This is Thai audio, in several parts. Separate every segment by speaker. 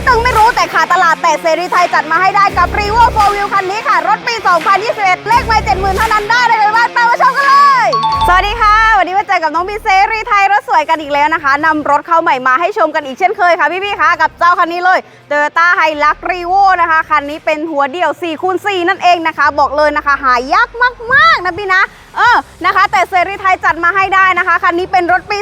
Speaker 1: ไม่ตึงไม่รู้แต่ขาตลาดแต่เสรีไทยจัดมาให้ได้กับรีโวโฟวิวคันนี้ค่ะ รถปี 2021 เลขไม่70,000เท่านั้นได้เลยว่าตามมาชมกันเลย สวัสดีค่ะ วันนี้มาเจอกับน้องบีเซรีไทยรถสวยกันอีกแล้วนะคะนำรถเข้าใหม่มาให้ชมกันอีกเช่นเคยค่ะพี่ๆคะกับเจ้าคันนี้เลยเตอร์ต้าไฮลักรีโวนะคะคันนี้เป็นหัวเดี่ยว4คูณ4นั่นเองนะคะ บอกเลยนะคะ หายากมากๆนะพี่นะเออนะคะ แต่เซรีไทยจัดมาให้ได้นะคะคันนี้เป็นรถปี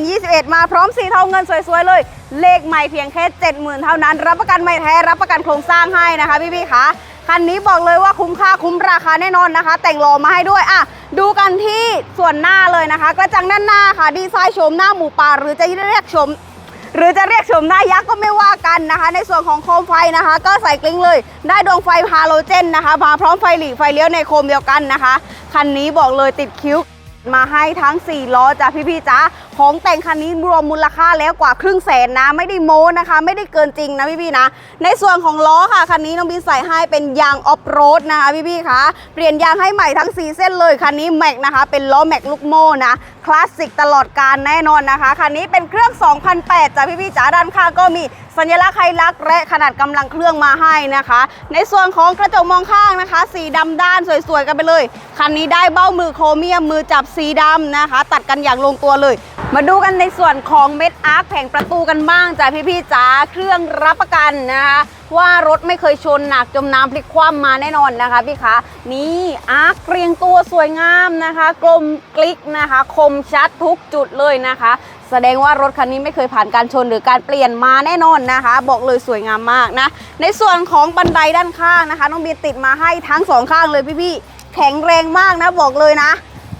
Speaker 1: 2021 มาพร้อมสีทองเงินสวยๆเลย เลขใหม่เพียงแค่ 70,000 เท่านั้น รับประกันไม่แท้รับประกันโครงสร้างให้นะคะพี่ๆคะคันนี้บอกเลยว่าคุ้มค่าคุ้มราคาแน่นอนนะคะ แต่งรอมาให้ด้วยอะดูกันที่ส่วนหน้าเลยนะคะกระจังด้านหน้าค่ะ ดีไซน์โฉมหน้าหมูป่าหรือจะเรียกโฉมหรือจะเรียกชมหน้ายักษ์ก็ไม่ว่ากันนะคะ ในส่วนของโคมไฟนะคะ ก็ใส่กลิ้งเลย ได้ดวงไฟฮาโลเจนนะคะมาพร้อมไฟหลีไฟเลี้ยวในโคมเดียวกันนะคะ คันนี้บอกเลยติดคิ้ว มาให้ทั้ง 4 ล้อจ้ะพี่ๆจ้าของแต่งคันนี้รวมมูลค่าแล้วกว่าครึ่งแสนนะ ไม่ได้โม้นะคะ ไม่ได้เกินจริงนะพี่ๆนะ ในส่วนของล้อค่ะ คันนี้น้องบีใส่ให้เป็นยางออฟโรดนะคะพี่ๆคะเปลี่ยนยางให้ใหม่ทั้ง 4 เส้นเลย คันนี้แม็กนะคะ เป็นล้อแม็กลูกโม่นะ คลาสสิกตลอดการแน่นอนนะคะ คันนี้เป็นเครื่อง 2008จ้ะพี่ๆจ๋าด้านข้างก็มี สัญลักษณ์ไฮลักษ์และขนาดกำลังเครื่องมาให้นะคะ ในส่วนของกระจกมองข้างนะคะ สีดำด้านสวยๆกันไปเลย คันนี้ได้เบ้ามือโครเมียมมือจับสีดำนะคะ ตัดกันอย่างลงตัวเลย มาดูกันในส่วนของเม็ดอาร์คแผงประตูกันบ้างจ้ะพี่ๆจ๋าเครื่องรับประกันนะคะว่ารถไม่เคยชนหนักจมน้ำพลิกคว่ำมาแน่นอนนะคะพี่คะนี่อาร์คเรียงตัวสวยงามนะคะ กลมกลิกนะคะ คมชัดทุกจุดเลยนะคะ แสดงว่ารถคันนี้ไม่เคยผ่านการชนหรือการเปลี่ยนมาแน่นอนนะคะ บอกเลยสวยงามมากนะ ในส่วนของบันไดด้านข้างนะคะ น้องบีติดมาให้ทั้งสองข้างเลยพี่ๆแข็งแรงมากนะบอกเลยนะ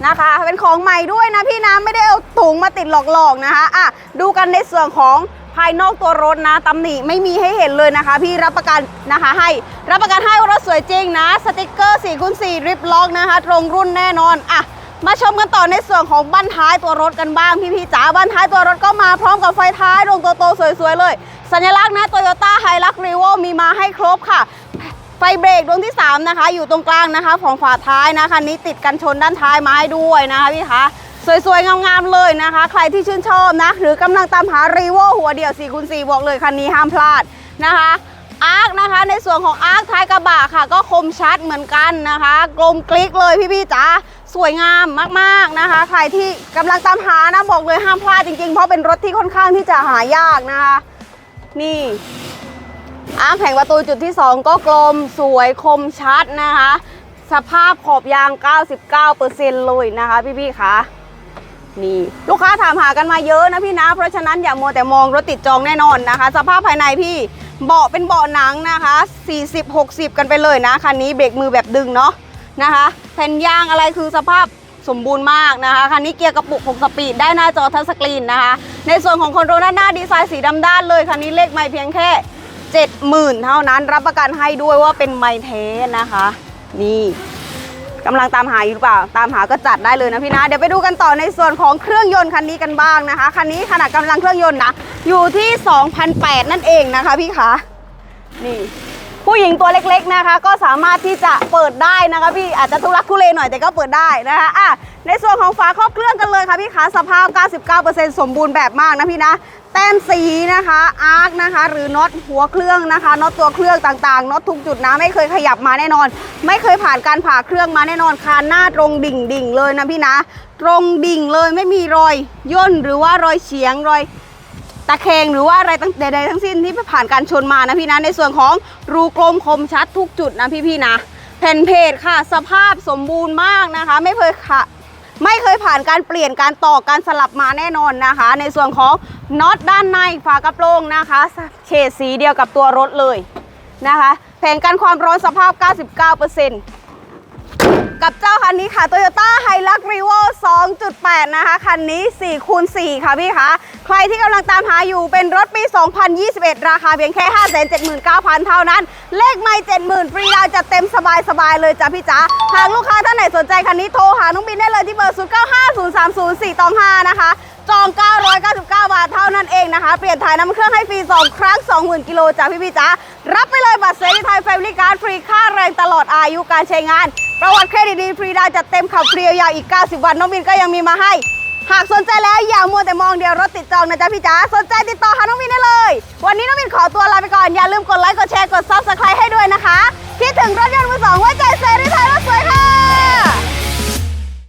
Speaker 1: นะคะ เป็นของใหม่ด้วยนะพี่นะไม่ได้เอาถุงมาติดหลอกๆนะคะอะดูกันในส่วนของภายนอกตัวรถนะตำหนิไม่มีให้เห็นเลยนะคะ พี่รับประกันนะคะให้รับประกันให้ว่ารถสวยจริงนะ สติกเกอร์4คูณ4ริบล็อกนะคะ ตรงรุ่นแน่นอนอะ มาชมกันต่อในส่วนของบั้นท้ายตัวรถกันบ้างพี่ๆจ๋าบั้นท้ายตัวรถก็มาพร้อมกับไฟท้ายดวงโตๆสวยๆเลย สัญลักษณ์นะโตโยต้าไฮลักรีโวมีมาให้ครบค่ะ ไฟเบรกดวงที่ 3 นะคะ อยู่ตรงกลางนะคะของฝาท้ายนะคันนี้ติดกันชนด้านท้ายมาให้ด้วยนะคะพี่คะสวยๆ งามๆ เลยนะคะ ใครที่ชื่นชอบนะ หรือกำลังตามหารีโวหัวเดี่ยว4คูณ4บอกเลยคันนี้ห้ามพลาดนะคะอาร์คนะคะในส่วนของอาร์คท้ายกระบะค่ะ ก็คมชัดเหมือนกันนะคะ กลมกลิกเลยพี่ๆจ๋า สวยงามมากๆนะคะ ใครที่กำลังตามหานะบอกเลยห้ามพลาดจริงๆ เพราะเป็นรถที่ค่อนข้างที่จะหายากนะคะ นี่อาร์มแผงประตูจุดที่ 2 ก็กลมสวยคมชัดนะคะ สภาพขอบยาง 99%เลยนะคะพี่ๆคะนี่ลูกค้าถามหากันมาเยอะนะพี่นะ เพราะฉะนั้นอย่ามัวแต่มองรถติดจองแน่นอนนะคะ สภาพภายในพี่เบาะเป็นเบาะหนังนะคะ 40-60 กันไปเลยนะคันนี้เบรกมือแบบดึงเนาะ นะคะแผ่นยางอะไรคือสภาพสมบูรณ์มากนะคะคันนี้เกียร์กระปุก 6 สปีดได้หน้าจอทัชสกรีนนะคะ ในส่วนของคอนโทรลด้านหน้าดีไซน์สีดำด้านเลยคันนี้เลขไม่เพียงแค่ 70,000 เท่านั้น รับประกันให้ด้วยว่าเป็นไมเทสนะคะ นี่กำลังตามหาอยู่หรือเปล่า ตามหาก็จัดได้เลยนะพี่นะ เดี๋ยวไปดูกันต่อในส่วนของเครื่องยนต์คันนี้กันบ้างนะคะ คันนี้ขนาดกำลังเครื่องยนต์นะ อยู่ที่ 2,008 นั่นเองนะคะพี่คะ นี่ ผู้หญิงตัวเล็กๆนะคะ ก็สามารถที่จะเปิดได้นะคะพี่อาจจะทุรักทุเลหน่อยแต่ก็เปิดได้นะคะอะในส่วนของฝาครอบเครื่องกันเลยค่ะพี่ขาสภาพ 99%สมบูรณ์แบบมากนะพี่นะแต้มสีนะคะอาร์คนะคะ หรือน็อตหัวเครื่องนะคะน็อตตัวเครื่องต่างๆน็อตทุกจุดนะไม่เคยขยับมาแน่นอน ไม่เคยผ่านการผ่าเครื่องมาแน่นอนคานหน้าตรงดิ่งดิ่งเลยนะพี่นะ ตรงดิ่งเลยไม่มีรอยย่นหรือว่ารอยเฉียงรอย ตะแคงหรือว่าอะไรตั้งใดๆทั้งสิ้นที่ผ่านการชนมานะพี่นะในส่วนของรูกลมคมชัดทุกจุดนะพี่ๆนะแผ่นเพจค่ะ สภาพสมบูรณ์มากนะคะ ไม่เคยค่ะ ไม่เคยผ่านการเปลี่ยนการต่อการสลับมาแน่นอนนะคะ ในส่วนของน็อตด้านในฝากระโปรงนะคะเฉดสีเดียวกับตัวรถเลยนะคะ แผงกันความร้อนสภาพ 99% กับเจ้าคันนี้ค่ะ Toyota Hilux Revo 2.8 นะคะ คันนี้4คูณ4ค่ะพี่คะ ใครที่กำลังตามหาอยู่เป็นรถปี 2021 ราคาเพียงแค่ 579,000 เท่านั้น เลขไม่70,000 ฟรีดาวจะเต็มสบายๆเลยจ้ะพี่จ๋า หากลูกค้าท่านไหนสนใจคันนี้โทรหาน้องบินได้เลยที่เบอร์ 09503045นะคะ จอง 999 บาทเท่านั้นเองนะคะ เปลี่ยนถ่ายน้ำเครื่องให้ฟรี 2 ครั้ง 20,000 กิโลจ้ะพี่พี่จ๋า รับไปเลยบัตรเซรีไทยแฟมิลี่การ์ดฟรีค่าแรงตลอดอายุการใช้งาน ประวัติเครดิตดีฟรีดาวจัดเต็มขับฟรียาวอีก 90 วันน้องบินก็ยังมีมาให้ หากสนใจแล้วอย่ามัวแต่มองเดียวรถติดจองนะจ๊ะพี่จ๋าสนใจติดต่อหาน้องบินได้เลย วันนี้น้องบินขอตัวลาไปก่อนอย่าลืมกดไลค์กดแชร์กดซับสไครต์ให้ด้วยนะคะ คิดถึงรถยนต์มือสองไว้ใจเซรี